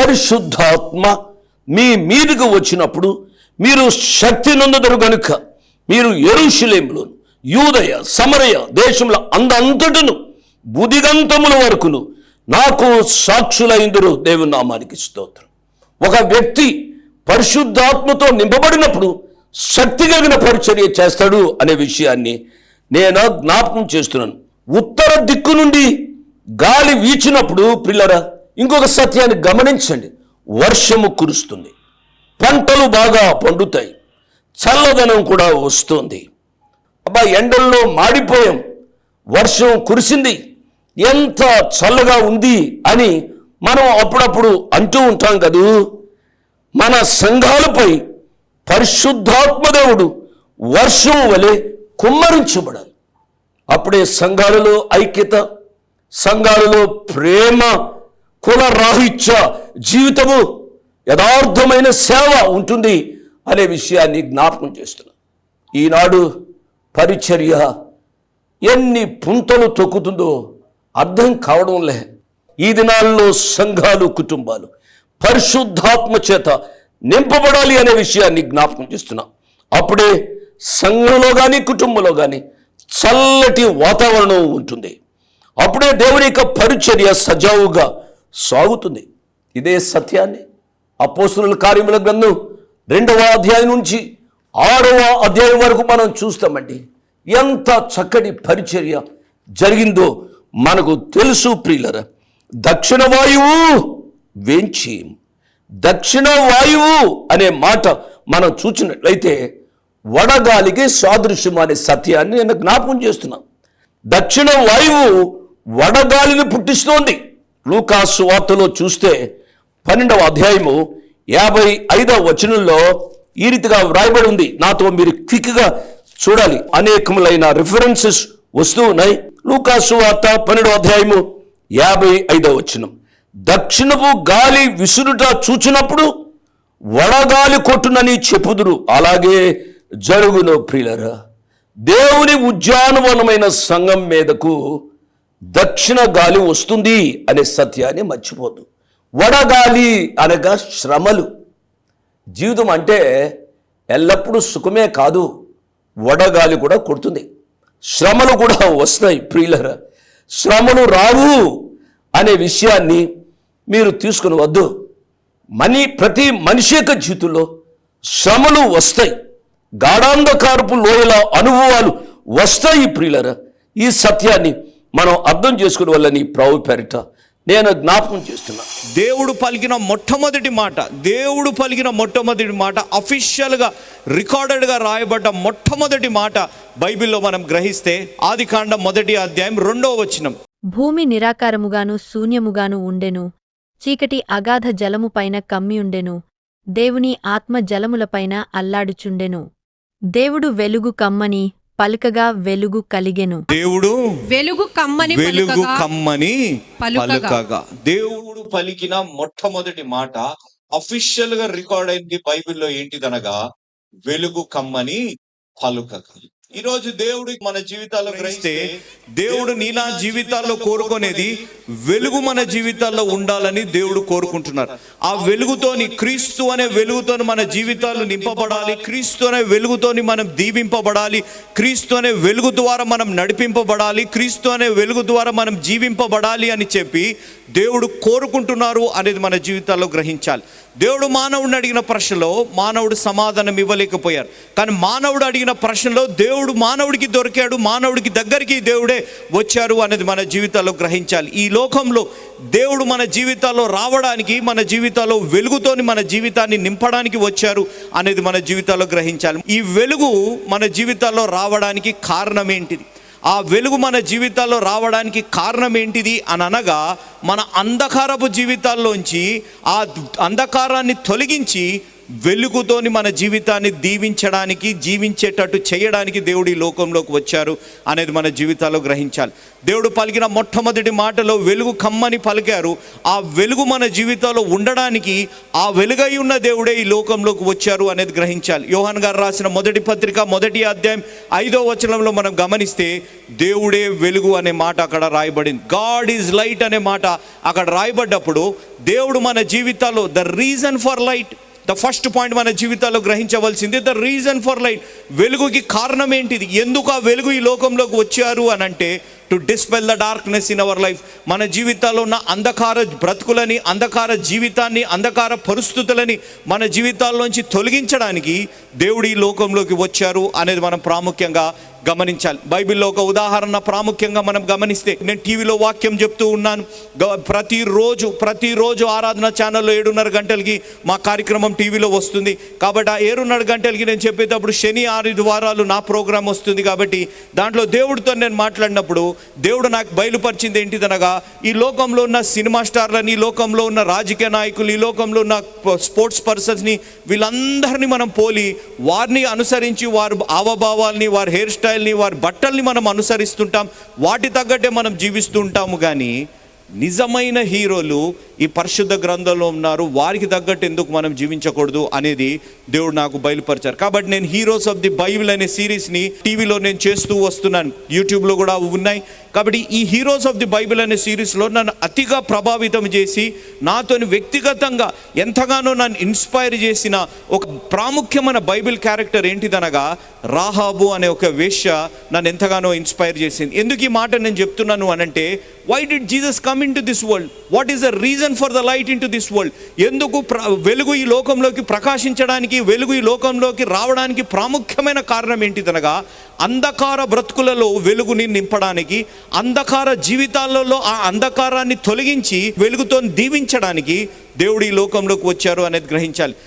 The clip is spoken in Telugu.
పరిశుద్ధాత్మ మీ మీదకు వచ్చినప్పుడు మీరు శక్తి నొందదరు గనుక మీరు ఎరుషులేములో యూదయ సమరయ దేశంలో అందంతటను బుదిగంతముల వరకును నాకు సాక్షులైందరు దేవుని నామానికి స్తోత్రం. ఒక వ్యక్తి పరిశుద్ధాత్మతో నింపబడినప్పుడు శక్తి కలిగిన పరిచర్య చేస్తాడు అనే విషయాన్ని నేను జ్ఞాపకం చేస్తున్నాను. ఉత్తర దిక్కు నుండి గాలి వీచినప్పుడు పిల్లరా ఇంకొక సత్యాన్ని గమనించండి. వర్షము కురుస్తుంది. పంటలు బాగా పండుతాయి. చల్లదనం కూడా వస్తుంది. అబ్బా ఎండల్లో మాడిపోయాం. వర్షం కురిసింది. ఎంత చల్లగా ఉంది అని మనం అప్పుడప్పుడు అంటూ ఉంటాం కదూ? మన సంఘాలపై పరిశుద్ధాత్మదేవుడు వర్షం వలె కుమ్మరించబడాలి. అప్పుడే సంఘాలలో ఐక్యత సంఘాలలో ప్రేమ కుల రాహిత్య జీవితము యథార్థమైన సేవ ఉంటుంది అనే విషయాన్ని జ్ఞాపకం చేస్తున్నాను ఈనాడు పరిచర్య ఎన్ని పుంతలు తొక్కుతుందో అర్థం కావడం లే. ఈ దినాల్లో సంఘాలు కుటుంబాలు పరిశుద్ధాత్మ చేత నింపబడాలి అనే విషయాన్ని జ్ఞాపకం చేస్తున్నా. అప్పుడే సంఘంలో కానీ కుటుంబంలో కానీ చల్లటి వాతావరణం ఉంటుంది. అప్పుడే దేవుని యొక్క పరిచర్య సజావుగా సాగుతుంది. ఇదే సత్యాన్ని అపోసుల కార్యముల గ్రంథం రెండవ అధ్యాయం నుంచి ఆరవ అధ్యాయం వరకు మనం చూస్తామండి. ఎంత చక్కటి పరిచర్య జరిగిందో మనకు తెలుసు ప్రియులర. దక్షిణ వాయువు వేంచి దక్షిణ వాయువు అనే మాట మనం చూసినట్లయితే వడగాలికి సాదృశ్యం అనే సత్యాన్ని నేను జ్ఞాపకం చేస్తున్నాను దక్షిణ వాయువు వడగాలిని పుట్టిస్తోంది. లూకాసు వార్తలో చూస్తే పన్నెండవ అధ్యాయము యాభై ఐదవ వచనంలో ఈ రీతిగా వ్రాయబడి ఉంది. నాతో మీరు క్విక్గా చూడాలి. అనేకములైన రిఫరెన్సెస్ వస్తూ ఉన్నాయి. లూకాసు వార్త పన్నెండవ అధ్యాయము యాభై ఐదవ వచనం. దక్షిణపు గాలి విసురుట చూచినప్పుడు వడగాలి కొట్టునని చెప్పుదురు. అలాగే జరుగును ప్రియులరా. దేవుని ఉద్యానవనమైన సంఘం మీదకు దక్షిణ గాలి వస్తుంది అనే సత్యాన్ని మర్చిపోదు వడగాలి అనగా శ్రమలు. జీవితం అంటే ఎల్లప్పుడూ సుఖమే కాదు వడగాలి కూడా కొడుతుంది. శ్రమలు కూడా వస్తాయి ప్రియులరా. శ్రమలు రావు అనే విషయాన్ని మీరు తీసుకుని వద్దు. మని ప్రతి మనిషి యొక్క జీవితంలో శ్రమలు వస్తాయి. గాఢాంధకారపు లోయల అనుభవాలు వస్తాయి ప్రియులరా. ఈ సత్యాన్ని మనం అర్థం చేసుకునే వల్లని ప్రభు పేరిట నేను జ్ఞాపకం చేస్తున్నా. దేవుడు పలికిన మొట్టమొదటి మాట దేవుడు పలికిన మొట్టమొదటి మాట అఫీషియల్గా రికార్డెడ్గా రాయబడ్డ మొట్టమొదటి మాట బైబిల్లో మనం గ్రహిస్తే ఆది కాండం మొదటి అధ్యాయం రెండో వచనం. భూమి నిరాకారముగాను శూన్యముగాను ఉండెను. చీకటి అగాధ జలముపైన కమ్మియుండెను దేవుని ఆత్మ జలములపైన అల్లాడుచుండెను. దేవుడు వెలుగు కమ్మని పలుకగా వెలుగు కలిగెను. దేవుడు వెలుగు కమ్మని వెలుగు కమ్మని పలుకగా. పలుకగా. దేవుడు పలికిన మొట్టమొదటి మాట అఫీషియల్గా రికార్డ్ అయింది బైబిల్లో ఏంటిదనగా వెలుగు కమ్మని పలుకగా. ఈ రోజు దేవుడు మన జీవితాల్లో గ్రహిస్తే దేవుడు నీలా జీవితాల్లో కోరుకునేది వెలుగు మన జీవితాల్లో ఉండాలని దేవుడు కోరుకుంటున్నారు. ఆ వెలుగుతోని క్రీస్తు అనే వెలుగుతోని మన జీవితాలు నింపబడాలి. క్రీస్తు అనే వెలుగుతోని మనం దీవింపబడాలి. క్రీస్తు అనే వెలుగు ద్వారా మనం నడిపింపబడాలి. క్రీస్తు అనే వెలుగు ద్వారా మనం జీవింపబడాలి అని చెప్పి దేవుడు కోరుకుంటున్నారు అనేది మన జీవితాల్లో గ్రహించాలి. దేవుడు మానవుడిని అడిగిన ప్రశ్నలో మానవుడు సమాధానం ఇవ్వలేకపోయారు. కానీ మానవుడు అడిగిన ప్రశ్నలో దేవుడు మానవుడికి దొరికాడు మానవుడికి దగ్గరికి దేవుడే వచ్చారు అనేది మన జీవితాల్లో గ్రహించాలి. ఈ లోకంలో దేవుడు మన జీవితాల్లో రావడానికి మన జీవితాల్లో వెలుగుతోని మన జీవితాన్ని నింపడానికి వచ్చారు అనేది మన జీవితాల్లో గ్రహించాలి. ఈ వెలుగు మన జీవితాల్లో రావడానికి కారణం ఏంటిది ఆ వెలుగు మన జీవితాల్లో రావడానికి కారణం ఏంటిది అని అనగా మన అంధకారపు జీవితాల్లోంచి ఆ అంధకారాన్ని తొలగించి వెలుగుతోని మన జీవితాన్ని దీవించడానికి జీవించేటట్టు చేయడానికి దేవుడు ఈ లోకంలోకి వచ్చారు అనేది మన జీవితాల్లో గ్రహించాలి. దేవుడు పలికిన మొట్టమొదటి మాటలో వెలుగు కమ్మని పలికారు. ఆ వెలుగు మన జీవితాల్లో ఉండడానికి ఆ వెలుగై ఉన్న దేవుడే ఈ లోకంలోకి వచ్చారు అనేది గ్రహించాలి. యోహాన్ గారు రాసిన మొదటి పత్రిక మొదటి అధ్యాయం ఐదో వచనంలో మనం గమనిస్తే దేవుడే వెలుగు అనే మాట అక్కడ రాయబడింది. గాడ్ ఈజ్ లైట్ అనే మాట అక్కడ రాయబడ్డప్పుడు దేవుడు మన జీవితాల్లో the reason for light the first point మన జీవితాల్లో గ్రహించవలసింది ద రీజన్ ఫర్ లైట్ వెలుగుకి కారణం ఏంటిది? ఎందుకు ఆ వెలుగు ఈ లోకంలోకి వచ్చారు అని అంటే to dispel the darkness in our life మన జీవితాల్లో ఉన్న అంధకార బ్రతుకులని అంధకార జీవితాన్ని అంధకార పరిస్థితులని మన జీవితాల్లోంచి తొలగించడానికి దేవుడు ఈ లోకంలోకి వచ్చారు అనేది మనం ప్రాముఖ్యంగా గమనించాలి. బైబిల్లో ఒక ఉదాహరణ ప్రాముఖ్యంగా మనం గమనిస్తే నేను టీవీలో వాక్యం చెప్తూ ఉన్నాను. గ- ప్రతిరోజు ప్రతిరోజు ఆరాధన ఛానల్లో ఏడున్నర గంటలకి మా కార్యక్రమం టీవీలో వస్తుంది. కాబట్టి ఆ ఏడున్నర గంటలకి నేను చెప్పేటప్పుడు శని ఆరు వారాలు నా ప్రోగ్రాం వస్తుంది కాబట్టి దాంట్లో దేవుడితో నేను మాట్లాడినప్పుడు దేవుడు నాకు బయలుపరిచింది ఏంటిదనగా ఈ లోకంలో ఉన్న సినిమా స్టార్లని ఈ లోకంలో ఉన్న రాజకీయ నాయకులు ఈ లోకంలో ఉన్న స్పోర్ట్స్ పర్సన్స్ని వీళ్ళందరినీ మనం పోలి వారిని అనుసరించి వారు హావభావాల్ని వారి హెయిర్ స్టైల్ స్టైల్ని వారి బట్టల్ని మనం అనుసరిస్తుంటాం వాటి తగ్గట్టే మనం జీవిస్తుంటాము. కానీ నిజమైన హీరోలు ఈ పరిశుద్ధ గ్రంథంలో ఉన్నారు వారికి తగ్గట్టు ఎందుకు మనం జీవించకూడదు అనేది దేవుడు నాకు బయలుపరిచారు. కాబట్టి నేను హీరోస్ ఆఫ్ ది బైబిల్ అనే సిరీస్ని టీవీలో నేను చేస్తూ వస్తున్నాను. యూట్యూబ్లో కూడా ఉన్నాయి. కాబట్టి ఈ హీరోస్ ఆఫ్ ది బైబిల్ అనే సిరీస్లో నన్ను అతిగా ప్రభావితం చేసి నాతోని వ్యక్తిగతంగా ఎంతగానో నన్ను ఇన్స్పైర్ చేసిన ఒక ప్రాముఖ్యమైన బైబిల్ క్యారెక్టర్ ఏంటిదనగా రాహాబు అనే ఒక వేశ్య నన్ను ఎంతగానో ఇన్స్పైర్ చేసింది. ఎందుకు ఈ మాట నేను చెప్తున్నాను అనంటే why did Jesus come into this world what is the reason for the light into this world ఎందుకు ప్ర- వెలుగు ఈ లోకంలోకి ప్రకాశించడానికి వెలుగు ఈ లోకంలోకి రావడానికి ప్రాముఖ్యమైన కారణం ఏంటిదనగా అంధకార బ్రతుకులలో వెలుగుని నింపడానికి అంధకార జీవితాలలో ఆ అంధకారాన్ని తొలగించి వెలుగుతో దీవించడానికి దేవుడు ఈ లోకంలోకి వచ్చారు అనేది గ్రహించాలి.